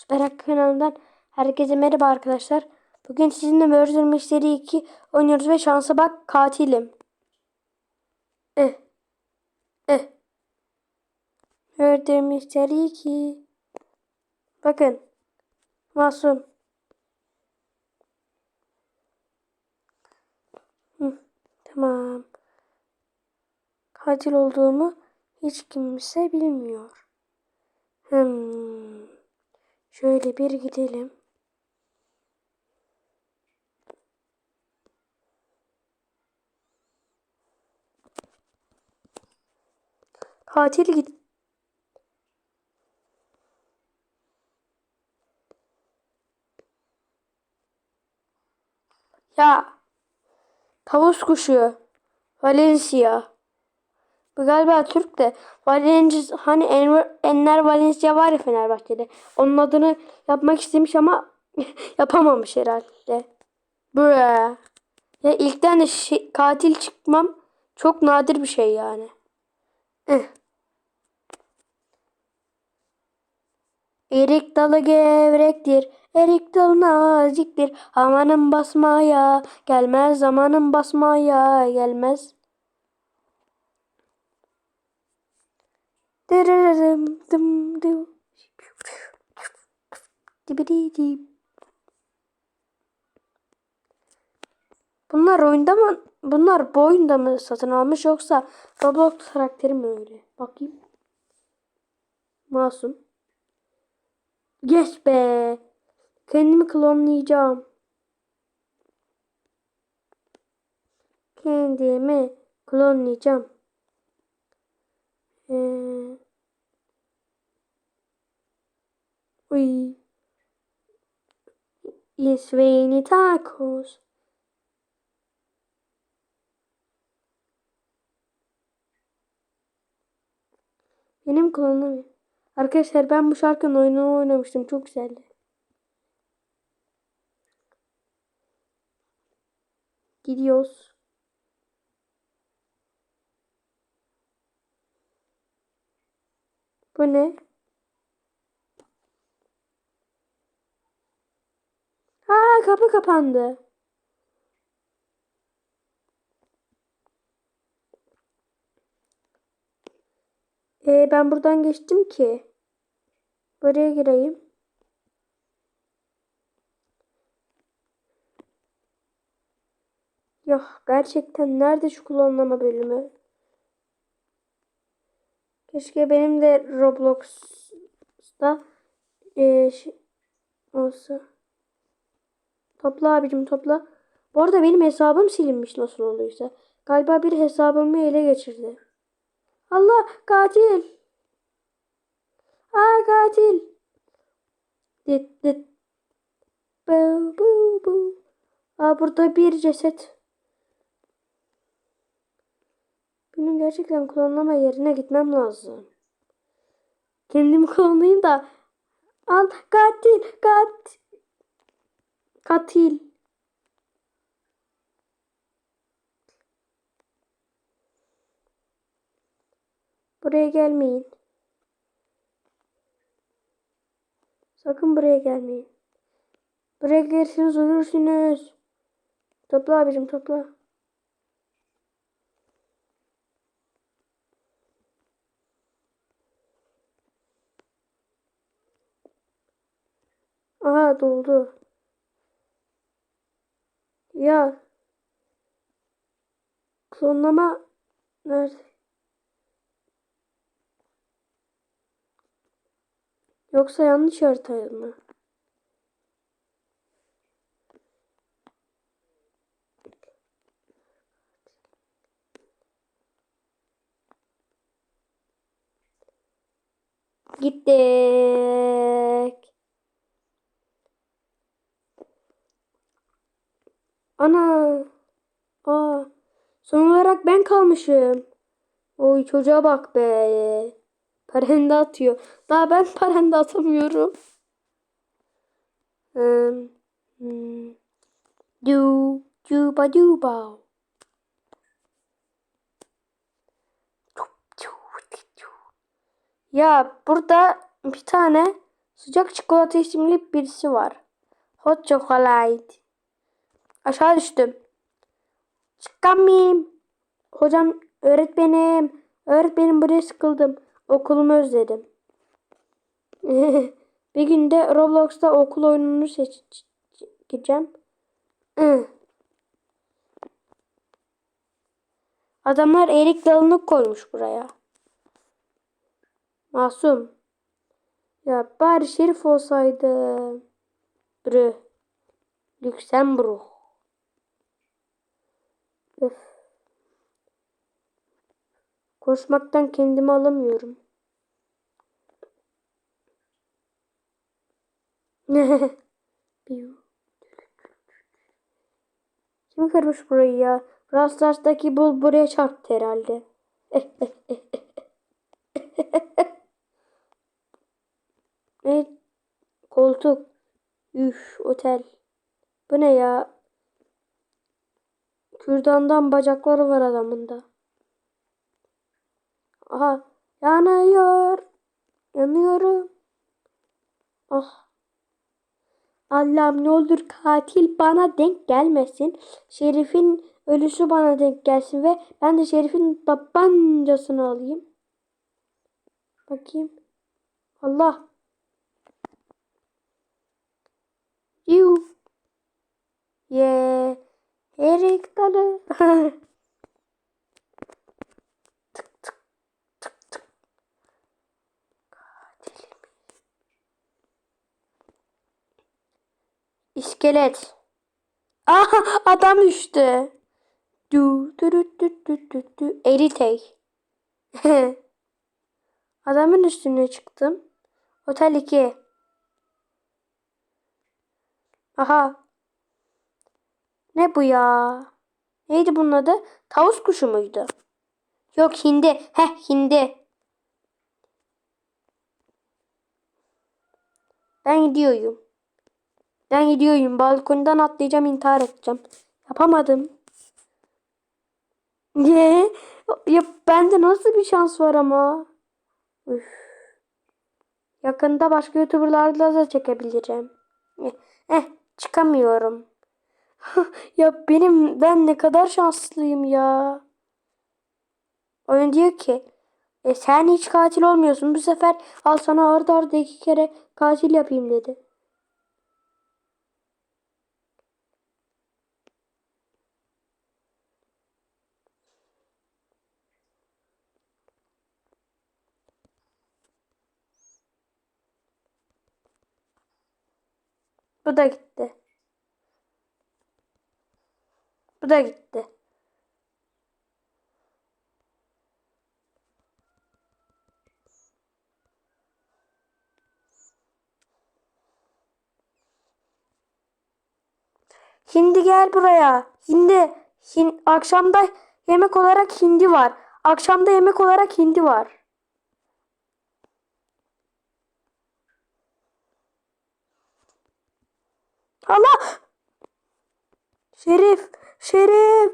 Süper kanalından herkese merhaba arkadaşlar. Bugün sizinle Murder Mystery 2 oynuyoruz ve şansa bak katilim. Eh. Eh. Murder Mystery 2. Bakın. Masum. Hı, tamam. Katil olduğumu hiç kimse bilmiyor. Hmm. Şöyle bir gidelim. Katil git. Ya. Tavus kuşu. Valencia. Galiba Türk de. Valencia hani Enver, Enner Valencia var ya Fenerbahçe'de. Onun adını yapmak istemiş ama yapamamış herhalde. Bre. Ya ilkten de şey- katil çıkmam çok nadir bir şey yani. Erik dalı gevrektir, erik dalı naziktir. Amanın basmaya gelmez, zamanın basmaya gelmez. Dırırırım, dım dım. Bunlar oyunda mı? Bunlar bu oyunda mı satın almış yoksa Roblox karakteri mi öyle? Bakayım. Masum. Geç be. Kendimi klonlayacağım. Kendimi klonlayacağım. Uy. Isveni tacos. Benim klonum. Arkadaşlar ben bu şarkının oyununu oynamıştım. Çok güzeldi. Gidiyoruz. Bu ne? Aa kapı kapandı. Ee, ben buradan geçtim ki. Buraya gireyim. Ya gerçekten nerede şu klonlama bölümü? Keşke benim de Roblox'ta e, şey, olsa. Topla abicim topla. Bu arada benim hesabım silinmiş nasıl oluyorsa. Galiba bir hesabımı ele geçirdi. Allah katil. Aa katil. Dit dit. Bu bu bu. Aa burada bir ceset. Benim gerçekten klonlama yerine gitmem lazım. Kendimi klonlayayım da. Al katil kat. Katil. Buraya gelmeyin. Sakın buraya gelmeyin. Buraya gelirseniz ölürsünüz. Topla abicim topla. Aha doldu. Ya. Klonlama nerede? Yoksa yanlış harita mı? Gittik. Ana. Aa. Son olarak ben kalmışım. Oy çocuğa bak be. Parende atıyor. Daha ben parende atamıyorum. Hmm. Hmm. Du. Cuba duba. Ya burada bir tane Sıcak çikolata isimli birisi var. Hot chocolate. Aşağı düştüm. Çıkamayayım. Hocam öğretmenim. Öğretmenim buraya sıkıldım. Okulumu özledim. bir günde Roblox'ta okul oyununu seçeceğim. Adamlar erik dalını koymuş buraya. Masum. Ya bari şerif olsaydı. Brü. Lüksemburg. Konuşmaktan kendimi alamıyorum. Kim kırmış burayı ya? Rastlars'taki bul buraya çarptı herhalde. ne? Koltuk. Üf, otel. Bu ne ya? Kürdandan bacakları var adamın da. Aha, yanıyor. Yanıyorum. Ah. Allah'ım ne olur katil bana denk gelmesin. Şerif'in ölüsü bana denk gelsin ve ben de Şerif'in tabancasını alayım. Bakayım. Allah. Yuh. Ye. Yeah. Erik dalı. tık tık tık tık. Katilim. İskelet. Aha adam düştü. Du du du du du du du. Eritey. Adamın üstüne çıktım. Otel 2. Aha. Ne bu ya? Neydi bunun adı? Tavus kuşu muydu? Yok hindi. Heh hindi. Ben gidiyorum. Ben gidiyorum. Balkondan atlayacağım intihar edeceğim. Yapamadım. Ye. Ya bende nasıl bir şans var ama. Üf. Yakında başka youtuberlarla da çekebileceğim. Eh, eh çıkamıyorum. ya benim ben ne kadar şanslıyım ya. Oyun diyor ki e, sen hiç katil olmuyorsun. Bu sefer al sana arda arda iki kere katil yapayım dedi. Bu da gitti. Bu da gitti. Hindi gel buraya. Hindi. Hin akşamda yemek olarak hindi var. Akşamda yemek olarak hindi var. Allah! Şerif! Şerif!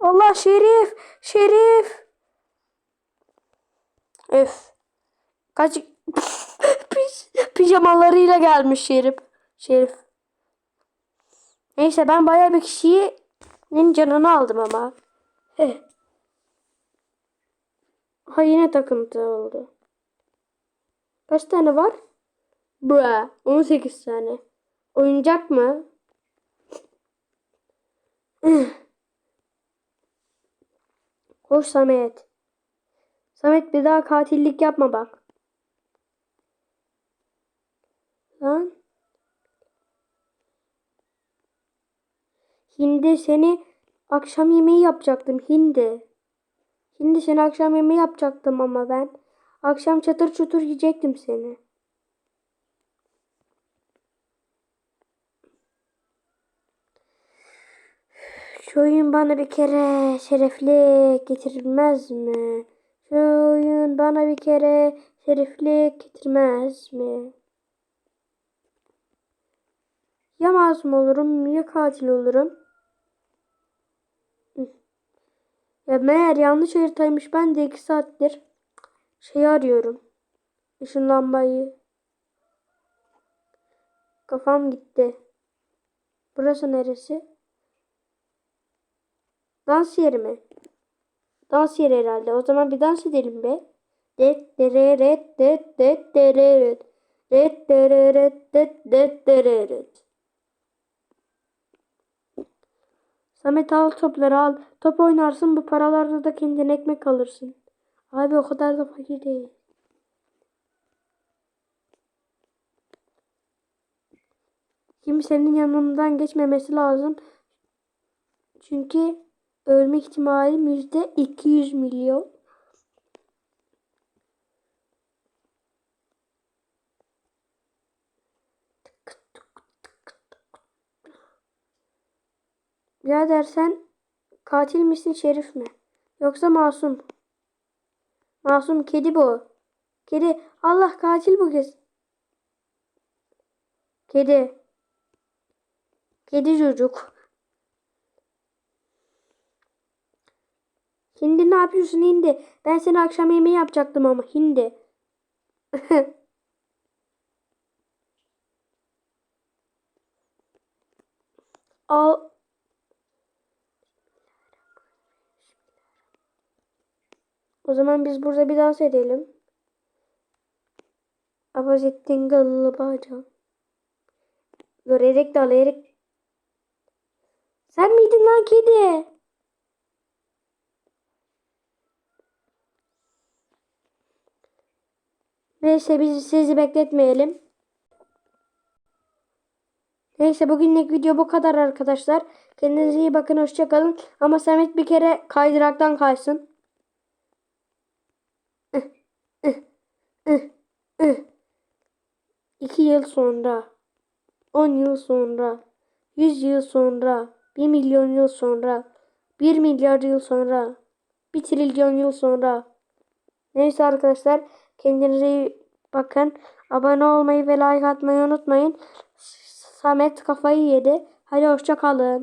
Allah Şerif! Şerif! Öf. Kaç pijamalarıyla gelmiş Şerif. Şerif. Neyse ben bayağı bir kişinin canını aldım ama. Heh. Ha yine takıntı oldu. Kaç tane var? Bra. 18 tane. Oyuncak mı? Koş Samet. Samet bir daha katillik yapma bak. Lan. Hindi seni akşam yemeği yapacaktım. Hindi. Hindi seni akşam yemeği yapacaktım ama ben. Akşam çatır çutur yiyecektim seni. Şu oyun bana bir kere şerefli getirmez mi? Şu oyun bana bir kere şerefli getirmez mi? Ya masum olurum ya katil olurum. Ya meğer yanlış haritaymış. Ben de iki saattir şey arıyorum. Işınlanmayı. Kafam gitti. Burası neresi? Dans yeri mi? Dans yeri herhalde. O zaman bir dans edelim be. Det dereret det det dereret. Det dereret det det dereret. Samet al topları al. Top oynarsın bu paralarda da kendine ekmek alırsın. Abi o kadar da fakir değil. Kimsenin yanımdan geçmemesi lazım. Çünkü ölme ihtimalim yüzde 200 milyon. Birader sen katil misin şerif mi? Yoksa masum? Masum kedi bu. Kedi. Allah katil bu kez. Kedi. Kedi çocuk. Hindi ne yapıyorsun hindi? Ben seni akşam yemeği yapacaktım ama hindi. Al. O zaman biz burada bir dans edelim. Abazettin galı bacım. Dur erek dal erek. Sen miydin lan kedi? Neyse biz sizi bekletmeyelim. Neyse bugünlük video bu kadar arkadaşlar. Kendinize iyi bakın hoşça kalın. Ama Samet bir kere kaydıraktan kaysın. İki yıl sonra, on yıl sonra, yüz yıl sonra, bir milyon yıl sonra, bir milyar yıl sonra, bir trilyon yıl sonra. Neyse arkadaşlar kendinize iyi bakın. Abone olmayı ve like atmayı unutmayın. Samet kafayı yedi. Hadi hoşça kalın.